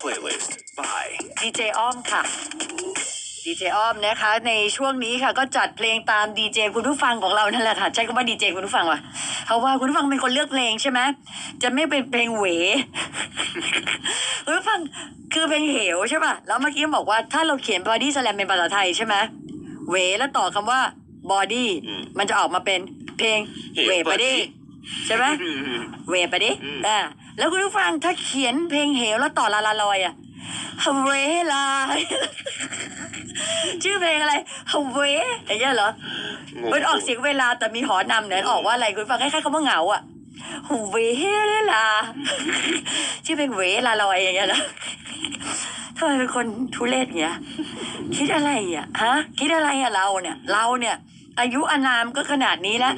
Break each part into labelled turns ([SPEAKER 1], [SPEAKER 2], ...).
[SPEAKER 1] Playlist by
[SPEAKER 2] ดีเจอ้อมค่ะดีเจอ้อมนะคะ ในช่วงนี้ค่ะ ก็จัดเพลงตามดีเจคุณผู้ฟังของเรานั่นแหละค่ะใช้คำว่าดีเจคุณผู้ฟังว่ะเพราะว่าคุณผู้ฟังเป็นคนเลือกเพลงใช่ไหมจะไม่เป็นเพลงเหวคุณผู้ฟังคือเพลงเหวใช่ป่ะแล้วเมื่อกี้บอกว่าถ้าเราเขียนบอดี้สแลมเป็นภาษาไทยใช่ไหมเหวแล้วต่อคำว่าบอดี้
[SPEAKER 1] อืม
[SPEAKER 2] มันจะออกมาเป็นเพลง
[SPEAKER 1] เหว
[SPEAKER 2] เหวไปดิใช่ไหม
[SPEAKER 1] อืม
[SPEAKER 2] เวไปดิ
[SPEAKER 1] อืม
[SPEAKER 2] อ่า แล้วคุณผู้ฟังถ้าเขียนเพลงเหวแล้วต่อลาลาลอยอะเวลา ชื่อเพลงอะไรเวอย่างเงี้ยเหรอ
[SPEAKER 1] งง
[SPEAKER 2] มันออกเสียงเวลาแต่มีหอนำเนี่ยออกว่าอะไรคุณฟังคล้ายๆคำว่าเหงาอะเวลา ชื่อเพลงเวลาลอยอย่างเงี้ยเหรอทำไมเป็นคนทุเรศอย่างเงี้ย คิดอะไรอะฮะ คิดอะไรอะเราเนี่ย เราเนี่ย อายุอานามก็ขนาดนี้แล้ว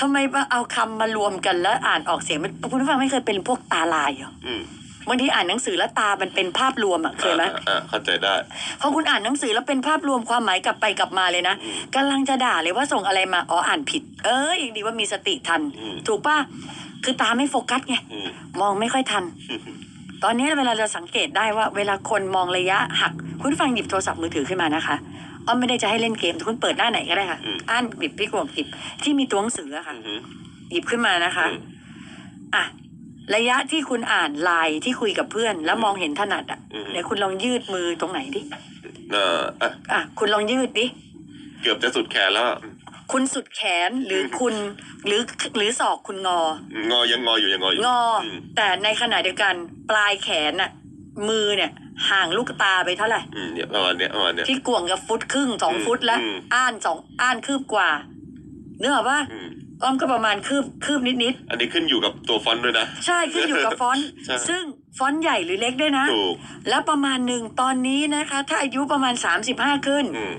[SPEAKER 2] ทำไมมาเอาคำมารวมกันแล้วอ่านออกเสียงมันคุณผู้ฟังไม่เคยเป็นพวกตาลายเหรอ
[SPEAKER 1] อืม
[SPEAKER 2] บางทีอ่านหนังสือแล้วตามันเป็นภาพรวมอะเคยไหม
[SPEAKER 1] อ่าอ่าเข้าใจได้
[SPEAKER 2] พอคุณอ่านหนังสือแล้วเป็นภาพรวมความหมายกลับไปกลับมาเลยนะ
[SPEAKER 1] อืม
[SPEAKER 2] กำลังจะด่าเลยว่าส่งอะไรมาอ๋ออ่านผิด เอ้ยยังดีว่ามีสติทัน
[SPEAKER 1] อืม
[SPEAKER 2] ถูกป่ะคือตาไม่โฟกัสไง
[SPEAKER 1] อืม
[SPEAKER 2] มองไม่ค่อยทัน ตอนนี้เวลาเราสังเกตได้ว่า เวลาคนมองระยะหัก คุณฟังหยิบโทรศัพท์มือถือขึ้นมานะคะ อ้อมไม่ได้จะให้เล่นเกมแต่คุณเปิดหน้าไหนก็ได้ค่ะ
[SPEAKER 1] อืม
[SPEAKER 2] อ่านหยิบพี่กวงหยิบที่มีตัวหนังสืออะค่ะ
[SPEAKER 1] อืม
[SPEAKER 2] หยิบขึ้นมานะคะ
[SPEAKER 1] อืม
[SPEAKER 2] อะ ระยะที่คุณอ่านไลน์ที่คุยกับเพื่อน แล้วมองเห็นถนัดอะ
[SPEAKER 1] อืม
[SPEAKER 2] เดี๋ยวคุณลองยืดมือตรงไหนดิ
[SPEAKER 1] เอ่ออะ
[SPEAKER 2] อะ คุณลองยืดดิ
[SPEAKER 1] เกือบจะสุดแขนแล้วอะ
[SPEAKER 2] คุณสุดแขนหรือคุณ หรือหรือศอกคุณงอ
[SPEAKER 1] งอยังงออยู่ยังงออยู่
[SPEAKER 2] งอ
[SPEAKER 1] ม
[SPEAKER 2] แต่ในขณะเดียวกัน ปลายแขนน่ะ มือเนี่ย ห่างลูกตาไปเท่าไหร่
[SPEAKER 1] อืมเนี่ยประมาณเนี้ยประมาณเนี้ย
[SPEAKER 2] ที่กวงกับฟุตครึ่งสอง
[SPEAKER 1] อืม
[SPEAKER 2] ฟุตแล้ว
[SPEAKER 1] อืม
[SPEAKER 2] อ่านสองอ่านคืบกว่า เนื้ออกปะ
[SPEAKER 1] อืม
[SPEAKER 2] อ้อมก็ประมาณคืบคืบนิดนิด
[SPEAKER 1] อันนี้ขึ้นอยู่กับตัวฟอนต์ด้วยนะ
[SPEAKER 2] ๆ ใช่ขึ้นอยู่กับฟอนต์
[SPEAKER 1] ใช่
[SPEAKER 2] ซึ่งฟอนต์ใหญ่หรือเล็กด้วยนะ
[SPEAKER 1] ถูก
[SPEAKER 2] แล้วประมาณหนึ่งตอนนี้นะคะ ถ้าอายุประมาณ 35 ขึ้น
[SPEAKER 1] อืม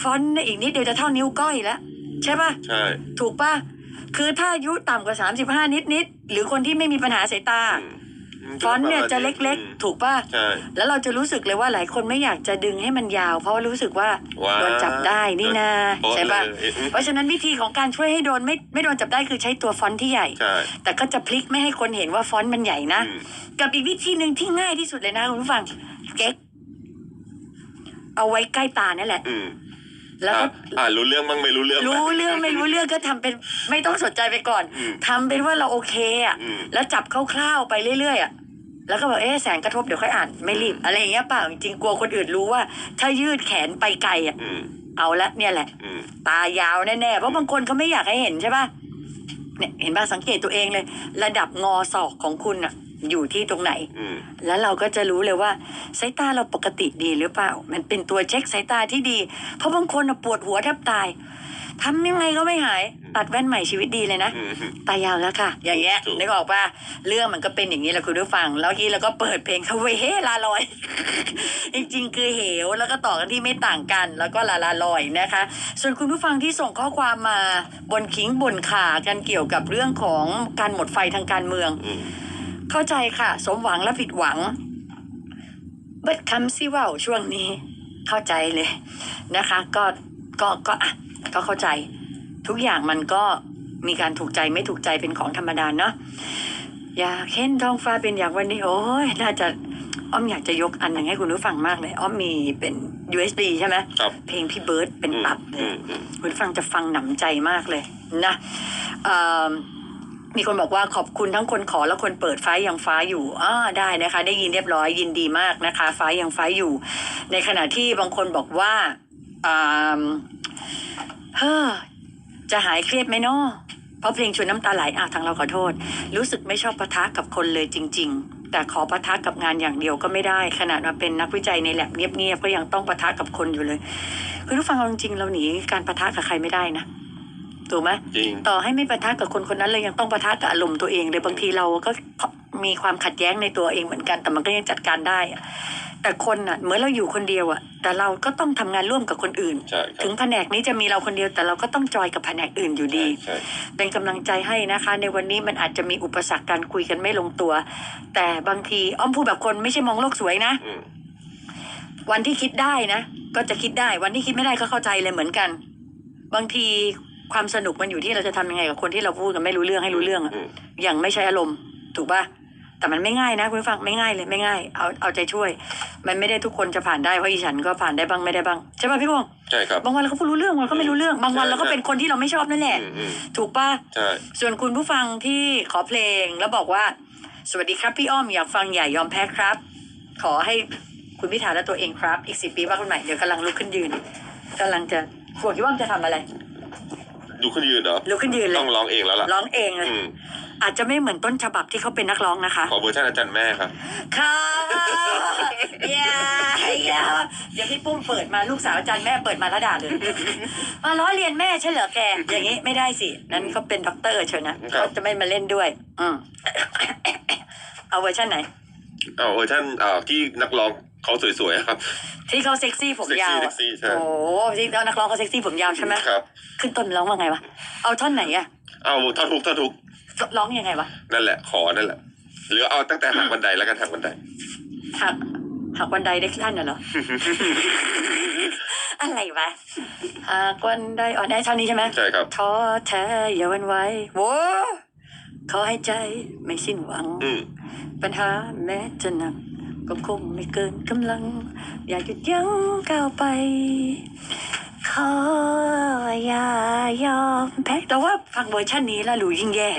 [SPEAKER 2] ฟอนต์เนี่ยอีกนิดเดียวจะเท่านิ้วก้อยแล้ว ใช่ปะ
[SPEAKER 1] ใช่
[SPEAKER 2] ถูกปะคือถ้าอายุต่ำกว่า 35 นิดนิดๆหรือคนที่ไม่มีปัญหาสายตา
[SPEAKER 1] อืม
[SPEAKER 2] ฟอนต์เนี่ยจะเล็ก
[SPEAKER 1] อืม
[SPEAKER 2] ๆถูกปะ
[SPEAKER 1] ใช่
[SPEAKER 2] แล้วเราจะรู้สึกเลยว่าหลายคนไม่อยากจะดึงให้มันยาว เพราะว่ารู้สึกว่า
[SPEAKER 1] ว้า
[SPEAKER 2] โดนจับได้นี่นา
[SPEAKER 1] โป๊ะ
[SPEAKER 2] ใช่ปะ
[SPEAKER 1] เลยอืม
[SPEAKER 2] เพราะฉะนั้นวิธีของการช่วยให้โดนไม่ไม่โดนจับได้คือใช้ตัวฟอนต์ที่ใหญ่
[SPEAKER 1] ใช่
[SPEAKER 2] แต่ก็จะพลิกไม่ให้คนเห็นว่าฟอนต์มันใหญ่นะ
[SPEAKER 1] อืม
[SPEAKER 2] กับอีกวิธีหนึ่งที่ง่ายที่สุดเลยนะคุณผู้ฟังเก๊กเอาไว้ใกล้ตานั่นแหละ
[SPEAKER 1] อืม
[SPEAKER 2] แล้วก็
[SPEAKER 1] อะอ่ารู้เรื่องบ้างไม่รู้เรื่อง
[SPEAKER 2] รู้เรื่องไม่รู้เรื่องก็ทำเป็นไม่ต้องสนใจไปก่อน
[SPEAKER 1] อืม
[SPEAKER 2] ทำเป็นว่าเราโอเคอะ
[SPEAKER 1] อืม
[SPEAKER 2] แล้วจับคร่าวๆไปเรื่อยๆอะแล้วก็บอกเอ๊ะแสงกระทบเดี๋ยวค่อยอ่านไม่รีบอะไรอย่างเงี้ยเปล่าจริงๆกลัวคนอื่นรู้ว่า ถ้ายืดแขนไปไกลอะ
[SPEAKER 1] อืม
[SPEAKER 2] เอาละเนี่ยแหละ
[SPEAKER 1] อืม
[SPEAKER 2] ตายาวแน่ๆเพราะบางคนเขาไม่อยากให้เห็นใช่ป่ะเนี่ยเห็นป่ะสังเกตตัวเองเลย ระดับงอศอกของคุณอะ อยู่ที่ตรงไหน
[SPEAKER 1] อืม
[SPEAKER 2] แล้วเราก็จะรู้เลยว่าสายตาเราปกติดีหรือเปล่า มันเป็นตัวเช็คสายตาที่ดี เพราะบางคนน่ะปวดหัวแทบตายทำยังไงก็ไม่หาย ตัดแว่นใหม่ชีวิตดีเลยนะ
[SPEAKER 1] อืม
[SPEAKER 2] ตายาวแล้วค่ะ อย่างเงี้ย
[SPEAKER 1] ถูก
[SPEAKER 2] นึกออกป่ะเรื่องมันก็เป็นอย่างนี้แหละคุณผู้ฟัง แล้วเมื่อกี้เราก็เปิดเพลงคาเวเฮลาลอย จริงๆ คือเหวแล้วก็ต่อกันที่ไม่ต่างกัน แล้วก็ลาลาลอยนะคะ ส่วนคุณผู้ฟังที่ส่งข้อความมาบนคิงบนขากันเกี่ยวกับเรื่องของการหมดไฟทางการเมือง
[SPEAKER 1] อืม
[SPEAKER 2] เข้าใจค่ะ สมหวังและผิดหวังเบิดคำซิเว่าช่วงนี้ เข้าใจเลยนะคะ ก็ก็ก็อะก็เข้าใจ ทุกอย่างมันก็มีการถูกใจไม่ถูกใจเป็นของธรรมดาเนาะอยากเห็นท้องฟ้าเป็นอย่างวันนี้ โอ้ยน่าจะอ้อมอยากจะยกอันหนึ่งให้คุณผู้ฟังมากเลย อ้อมมีเป็น USB ใช่ไหม
[SPEAKER 1] ครับ
[SPEAKER 2] เพลงพี่เบิร์ดเป็นตับเล
[SPEAKER 1] อื
[SPEAKER 2] ย
[SPEAKER 1] มอืม
[SPEAKER 2] คุณผู้ฟังจะฟังหนำใจมากเลยนะเอ่อ มีคนบอกว่าขอบคุณทั้งคนขอและคนเปิดฟ้ายังฟ้าอยู่อ่าได้นะคะ ได้ยินเรียบร้อยยินดีมากนะคะ ฟ้ายังฟ้าอยู่ ในขณะที่บางคนบอกว่าอ่าเฮ้อจะหายเครียดไหมเนาะเพราะเพลงชวนน้ำตาไหลอะทางเราขอโทษ รู้สึกไม่ชอบปะทะกับคนเลยจริง ๆ แต่ขอปะทะกับงานอย่างเดียวก็ไม่ได้ ขนาดมาเป็นนักวิจัยในแลบเงียบๆก็ยังต้องปะทะกับคนอยู่เลยคุณผู้ฟังเอาจริงๆเราหนีการปะทะกับใครไม่ได้นะ ถูกไหม
[SPEAKER 1] จริง
[SPEAKER 2] ต่อให้ไม่ปะทะกับคนคนนั้นเลยยังต้องปะทะกับอารมณ์ตัวเองเลยบางทีเราก็มีความขัดแย้งในตัวเองเหมือนกัน แต่มันก็ยังจัดการได้อะแต่คนอะเหมือนเราอยู่คนเดียวอะ แต่เราก็ต้องทำงานร่วมกับคนอื่น
[SPEAKER 1] ใช่ครั
[SPEAKER 2] ถึ
[SPEAKER 1] บ
[SPEAKER 2] งแผนกนี้จะมีเราคนเดียวแต่เราก็ต้องจอยกับแผนกอื่นอยู่ดี
[SPEAKER 1] ใช่
[SPEAKER 2] เป็นกำลังใจให้นะคะ ในวันนี้มันอาจจะมีอุปสรรคการคุยกันไม่ลงตัว แต่บางทีอ้อมพูดแบบคนไม่ใช่มองโลกสวยนะ
[SPEAKER 1] อืม
[SPEAKER 2] วันที่คิดได้นะ ก็จะคิดได้วันที่คิดไม่ได้ก็เข้าใจเลยเหมือนกัน บางที ความสนุกมันอยู่ที่เราจะทำยังไงกับคนที่เราพูดกันไม่รู้เรื่องให้รู้เรื่องอะ
[SPEAKER 1] อืม
[SPEAKER 2] อย่างไม่ใช้อารมณ์ ถูกปะแต่มันไม่ง่ายนะคุณผู้ฟังไม่ง่ายเลยไม่ง่ายเอาเอาใจช่วย มันไม่ได้ทุกคนจะผ่านได้เพราะอีฉันก็ผ่านได้บ้างไม่ได้บ้างใช่ป่ะพี่พงษ์
[SPEAKER 1] ใช่ครับ
[SPEAKER 2] บางวันเราก็พูดรู้เรื่องบางวันก็ไม่รู้เรื่องบางวันเราก็เป็นคนที่เราไม่ชอบนั่นแหละ
[SPEAKER 1] อืมอืม
[SPEAKER 2] ถูกป่ะ
[SPEAKER 1] ใช่
[SPEAKER 2] ส่วนคุณผู้ฟังที่ขอเพลงแล้วบอกว่า สวัสดีครับพี่อ้อมอยากฟังอย่ายอมแพ้ครับ ขอให้คุณพิธาและตัวเองครับ อีกสิปีว่าคนใหม่เดี๋ยวกำลังลุกขึ้นยืนกำลังจะกลัวคิดว่ามันจะทำอะไร
[SPEAKER 1] ดูขึ้นยืนเหรอ
[SPEAKER 2] ลุกขึ้นยืนเล
[SPEAKER 1] ต้
[SPEAKER 2] ย
[SPEAKER 1] องร้องเองแล้วล่ะ
[SPEAKER 2] ร้องเองเลย
[SPEAKER 1] อืม
[SPEAKER 2] อาจจะไม่เหมือนต้นฉบับที่เขาเป็นนักร้องนะคะ
[SPEAKER 1] ขอเวอร์ชันอาจารย์แม่ครับ
[SPEAKER 2] ค่ะอย่าอย่าเดี๋ยวพี่ปุ้มเปิดมาลูกสาวอาจารย์แม่เปิดมาแล้วด่าเลย มาล้อเรียนแม่ใช่เหรอแก อย่างนี้ไม่ได้สิ นั้นเขาเป็นด็อกเตอร์เชิญนะครับ เขาจะไม่มาเล่นด้วย อืม เอาเวอร์ชันไหน
[SPEAKER 1] เอาเวอร์ชันอ่าที่นักร้อง เขาสวยๆอะครับ
[SPEAKER 2] ที่เขาเซ็กซี่ผมยาว
[SPEAKER 1] เซ็
[SPEAKER 2] อะ
[SPEAKER 1] กซี่เซ็กซี่ใช่
[SPEAKER 2] โอ้ที่เขานักร้องเขาเซ็กซี่ผมยาวใช่ไหม
[SPEAKER 1] ครับ
[SPEAKER 2] ขึ้นต้นร้องว่าไงวะ เอาท่อนไหนอะ
[SPEAKER 1] เอาท่าทุกท่าทุก
[SPEAKER 2] ร้องยังไงวะ
[SPEAKER 1] นั่นแหละ ขอนั่นแหละ หรือเอาตั้งแต่หักบันไดแล้วกันหักบันได
[SPEAKER 2] หัก หักวันใดได้ขั้นน่ะเหรอ อะไรวะหักวันใดอ่อนแอเท่านี้ใช่ไหม
[SPEAKER 1] ใช่ครับ
[SPEAKER 2] ท้อแท้อย่าหวันไหวโว้ขอให้ใจไม่สิ้นหวัง
[SPEAKER 1] อืม
[SPEAKER 2] ปัญหาแม้จะหนัก ก็คงไม่เกินกำลัง อย่าหยุดยั้งก้าวไป ขออย่ายอมแพ้แต่ว่าฟังเวอร์ชันนี้แล้วรู้ยิ่งแย่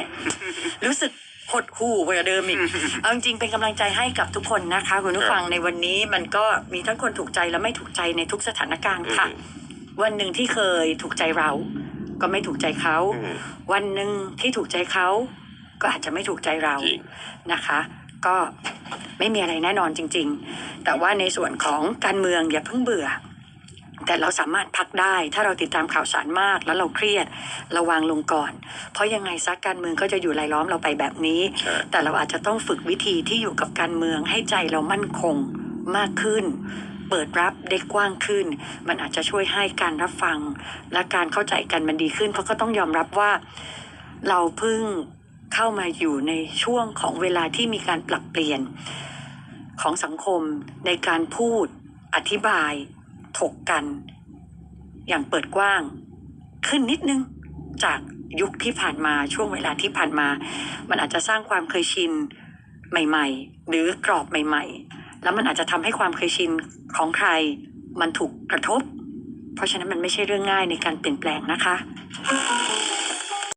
[SPEAKER 2] รู้สึกหดหู่กว่าเดิมอีก เอาจริงๆเป็นกำลังใจให้กับทุกคนนะคะ คุณผู้ฟังในวันนี้มันก็มีทั้งคนถูกใจและไม่ถูกใจในทุกสถานการณ์ค่ะ
[SPEAKER 1] อืม
[SPEAKER 2] วันหนึ่งที่เคยถูกใจเรา ก็ไม่ถูกใจเขา
[SPEAKER 1] อืม
[SPEAKER 2] วันหนึ่งที่ถูกใจเขา ก็อาจจะไม่ถูกใจเรา
[SPEAKER 1] จริง
[SPEAKER 2] นะคะ ก็ ไม่มีอะไรแน่นอนจริง ๆ แต่ว่าในส่วนของการเมืองอย่าเพิ่งเบื่อ แต่เราสามารถพักได้ ถ้าเราติดตามข่าวสารมาก แล้วเราเครียดเราวางลงก่อน เพราะยังไงซักการเมืองก็จะอยู่รายล้อมเราไปแบบนี้
[SPEAKER 1] ใช่
[SPEAKER 2] แต่เราอาจจะต้องฝึกวิธีที่อยู่กับการเมืองให้ใจเรามั่นคงมากขึ้นเปิดรับได้กว้างขึ้น มันอาจจะช่วยให้การรับฟัง และการเข้าใจกันมันดีขึ้น เพราะก็ต้องยอมรับว่าเราเพิ่ง เข้ามาอยู่ในช่วงของเวลาที่มีการปรับเปลี่ยนของสังคมในการพูดอธิบาย ถกกัน อย่างเปิดกว้าง ขึ้นนิดนึงจากยุคที่ผ่านมาช่วงเวลาที่ผ่านมา มันอาจจะสร้างความเคยชินใหม่ ๆ หรือกรอบใหม่ ๆ แล้วมันอาจจะทำให้ความเคยชินของใคร มันถูกกระทบ เพราะฉะนั้นมันไม่ใช่เรื่องง่ายในการเปลี่ยนแปลงนะคะ